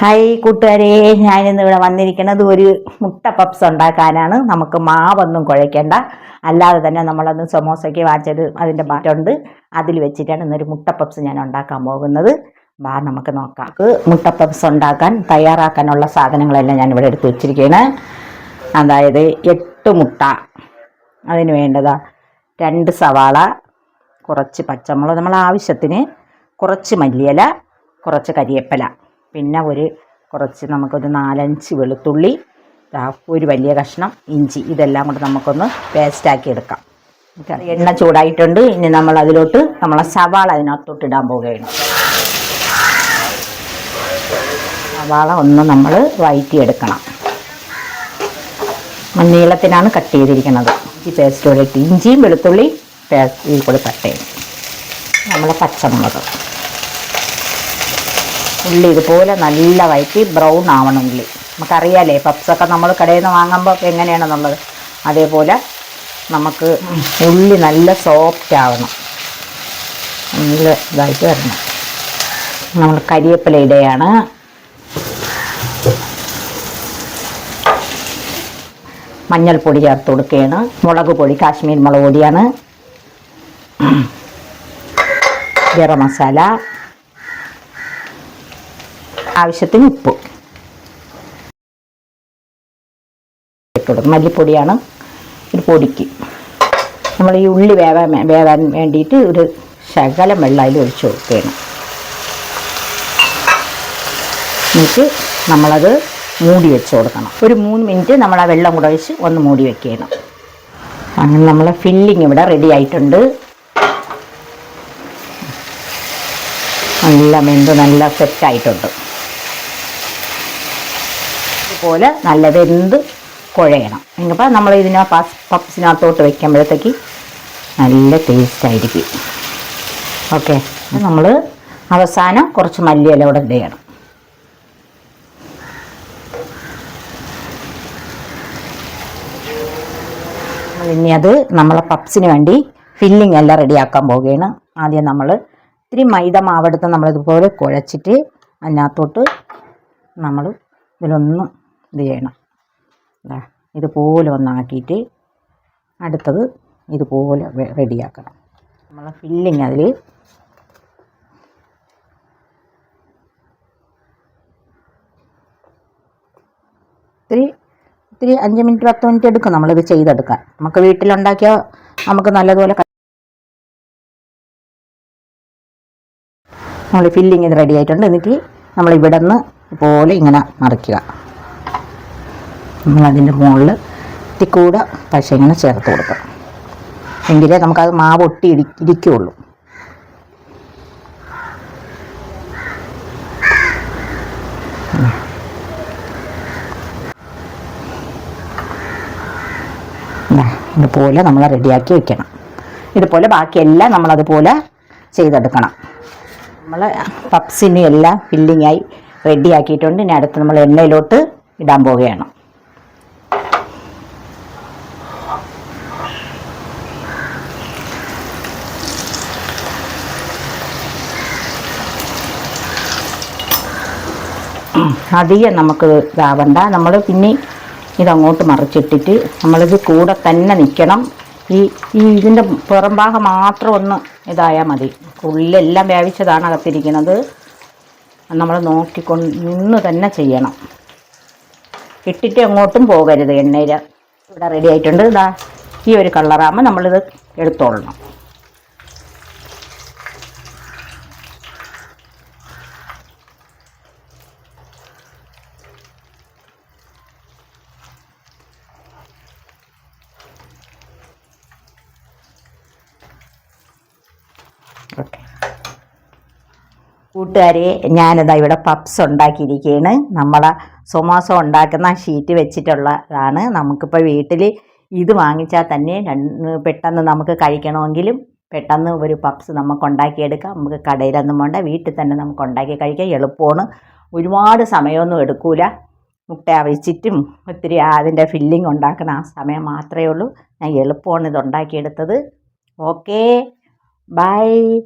Hi കൂട്ടുകാരെ. ഞാനിന്ന് ഇവിടെ വന്നിരിക്കുന്നത് ഒരു മുട്ട പപ്സ് ഉണ്ടാക്കാനാണ്. നമുക്ക് മാവൊന്നും കുഴയ്ക്കേണ്ട. അല്ലാതെ തന്നെ നമ്മളന്ന് സമോസയ്ക്ക് വാച്ചത് അതിന്റെ മാറ്റുണ്ട്. അതിൽ വെച്ചിട്ടാണ് ഇന്നൊരു മുട്ട പപ്സ് ഞാൻ ഉണ്ടാക്കാൻ പോകുന്നത്. വാ നമുക്ക് നോക്കാം. മുട്ട പപ്സ് ഉണ്ടാക്കാൻ തയ്യാറാക്കാനുള്ള സാധനങ്ങളെല്ലാം ഞാൻ ഇവിടെ എടുത്ത് വെച്ചിരിക്കുകയാണ്. അതായത് എട്ട് മുട്ട അതിന് വേണ്ടതാ. രണ്ട് സവാള കുറച്ച് പച്ചമുളക് നമ്മൾ ആവശ്യത്തിന് കുറച്ച് മല്ലിയില കുറച്ച് കരിയേപ്പില. പിന്നെ ഒരു കുറച്ച് നമുക്കൊരു നാലഞ്ച് വെളുത്തുള്ളി ഒരു വലിയ കഷ്ണം ഇഞ്ചി ഇതെല്ലാം കൂടെ നമുക്കൊന്ന് പേസ്റ്റാക്കി എടുക്കാം. എണ്ണ ചൂടായിട്ടുണ്ട്. ഇനി നമ്മൾ അതിലോട്ട് നമ്മളെ സവാള അതിനകത്തോട്ട് ഇടാൻ പോവുകയാണ്. സവാള ഒന്ന് നമ്മൾ വഴറ്റിയെടുക്കണം നീളത്തിനാണ് കട്ട് ചെയ്തിരിക്കുന്നത്. ഇഞ്ചി പേസ്റ്റ് കൂടെ ഇട്ട് ഇഞ്ചിയും വെളുത്തുള്ളി പേസ്റ്റ് ഇതിൽ കൂടി കട്ട് ചെയ്യും. നമ്മളെ പച്ചമുളക്. ഉള്ളി ഇതുപോലെ നല്ല വയറ്റി ബ്രൗൺ ആവണം ഉള്ളി. നമുക്കറിയാലേ പപ്സൊക്കെ നമ്മൾ കടയിൽ നിന്ന് വാങ്ങുമ്പോൾ എങ്ങനെയാണെന്നുള്ളത്. അതേപോലെ നമുക്ക് ഉള്ളി നല്ല സോഫ്റ്റ് ആവണം. നല്ല ഇതായിട്ട് വരണം. നമ്മൾ കരിയപ്പില ഇടയാണ്. മഞ്ഞൾപ്പൊടി ചേർത്ത് കൊടുക്കുകയാണ്. മുളക് പൊടി കാശ്മീർ മുളക് പൊടിയാണ്. ഗരം മസാല. ആവശ്യത്തിന് ഉപ്പ്. മല്ലിപ്പൊടിയാണ് ഒരു പൊടിക്ക്. നമ്മൾ ഈ ഉള്ളി വേവാൻ വേവാൻ വേണ്ടിയിട്ട് ഒരു ശകലം വെള്ളം അതിൽ ഒഴിച്ചു കൊടുക്കുകയാണ്. എന്നിട്ട് നമ്മളത് മൂടി വെച്ച് കൊടുക്കണം. ഒരു മൂന്ന് മിനിറ്റ് നമ്മൾ ആ വെള്ളം കൂടെ ഒഴിച്ച് ഒന്ന് മൂടി വെക്കുകയാണ്. അങ്ങനെ നമ്മളെ ഫില്ലിങ് ഇവിടെ റെഡി ആയിട്ടുണ്ട്. നല്ല മെന്ത് നല്ല സെറ്റായിട്ടുണ്ട് ഇതുപോലെ നല്ല വെന്ത് കുഴയണം. എങ്കിൽ നമ്മൾ ഇതിനെ പസ് പപ്സിനകത്തോട്ട് വെക്കുമ്പോഴത്തേക്ക് നല്ല ടേസ്റ്റ് ആയിരിക്കും. ഓക്കെ നമ്മൾ അവസാനം കുറച്ച് മല്ലിയില കൂടെ ചെയ്യണം. ഇനി അത് നമ്മളെ പപ്സിന് വേണ്ടി ഫില്ലിംഗ് എല്ലാം റെഡിയാക്കാൻ പോവുകയാണ്. ആദ്യം നമ്മൾ ഇത്തിരി മൈദ മാവെടുത്ത് നമ്മളിതുപോലെ കുഴച്ചിട്ട് അതിനകത്തോട്ട് നമ്മൾ ഇതിലൊന്ന് ഇത് ചെയ്യണം. അല്ലേ ഇതുപോലെ ഒന്നാക്കിയിട്ട് അടുത്തത് ഇതുപോലെ റെഡിയാക്കണം. നമ്മൾ ഫില്ലിങ് അതിൽ ഇത്തിരി ഇത്തിരി അഞ്ച് മിനിറ്റ് പത്ത് മിനിറ്റ് എടുക്കും നമ്മളിത് ചെയ്തെടുക്കാൻ. നമുക്ക് വീട്ടിലുണ്ടാക്കിയാൽ നമുക്ക് നല്ലതുപോലെ നമ്മൾ ഫില്ലിങ് ഇത് റെഡി ആയിട്ടുണ്ട്. എന്നിട്ട് നമ്മൾ ഇവിടെ നിന്ന് ഇതുപോലെ ഇങ്ങനെ മറിക്കുക. നമ്മളതിന്റെ മുകളിൽ ഇത്തിക്കൂടെ പശ ഇങ്ങനെ ചേർത്ത് കൊടുക്കണം എങ്കിലേ നമുക്കത് മാവ് ഒട്ടി ഇടി ഇരിക്കുകയുള്ളൂ ഇതുപോലെ നമ്മൾ റെഡിയാക്കി വെക്കണം. ഇതുപോലെ ബാക്കിയെല്ലാം നമ്മളതുപോലെ ചെയ്തെടുക്കണം. നമ്മൾ പപ്സിനെയെല്ലാം എല്ലാം ഫില്ലിങ്ങായി റെഡിയാക്കിയിട്ടുണ്ട്. ഇനി അടുത്ത് നമ്മൾ എണ്ണയിലോട്ട് ഇടാൻ പോവുകയാണ്. അധികം നമുക്ക് ഇതാവണ്ട. നമ്മൾ പിന്നെ ഇതങ്ങോട്ട് മറിച്ചിട്ടിട്ട് നമ്മളിത് കൂടെ തന്നെ നിൽക്കണം ഈ ഈ ഇതിന്റെ പുറം ഭാഗം മാത്രം ഒന്ന് ഇതായാൽ മതി. ഉള്ളെല്ലാം വേവിച്ചതാണ് അകത്തിരിക്കുന്നത്. നമ്മൾ നോക്കിക്കൊണ്ട് നിന്ന് തന്നെ ചെയ്യണം. ഇട്ടിട്ട് അങ്ങോട്ടും പോകരുത് എണ്ണയിൽ ഇവിടെ റെഡി ആയിട്ടുണ്ട്. ഇതാ ഈ ഒരു കളറാകുമ്പോൾ നമ്മളിത് എടുത്തോളണം. ഓക്കെ കൂട്ടുകാരെ ഞാനിതാ ഇവിടെ പപ്സ് ഉണ്ടാക്കിയിരിക്കുകയാണ്. നമ്മളെ സൊമാസോ ഉണ്ടാക്കുന്ന ഷീറ്റ് വെച്ചിട്ടുള്ളതാണ്. നമുക്കിപ്പോൾ വീട്ടിൽ ഇത് വാങ്ങിച്ചാൽ തന്നെ പെട്ടെന്ന് നമുക്ക് കഴിക്കണമെങ്കിലും പെട്ടെന്ന് ഒരു പപ്സ് നമുക്ക് ഉണ്ടാക്കിയെടുക്കാം. നമുക്ക് കടയിലൊന്നും വേണ്ട വീട്ടിൽ തന്നെ നമുക്ക് ഉണ്ടാക്കി കഴിക്കാം. എളുപ്പമാണ്. ഒരുപാട് സമയമൊന്നും എടുക്കൂല. മുട്ട അവിച്ചിട്ടും ഒത്തിരി അതിന്റെ ഫില്ലിംഗ് ഉണ്ടാക്കുന്ന ആ സമയം മാത്രമേ ഉള്ളൂ. ഞാൻ എളുപ്പമാണ് ഇത് ഉണ്ടാക്കിയെടുത്തത്. Okay Bye.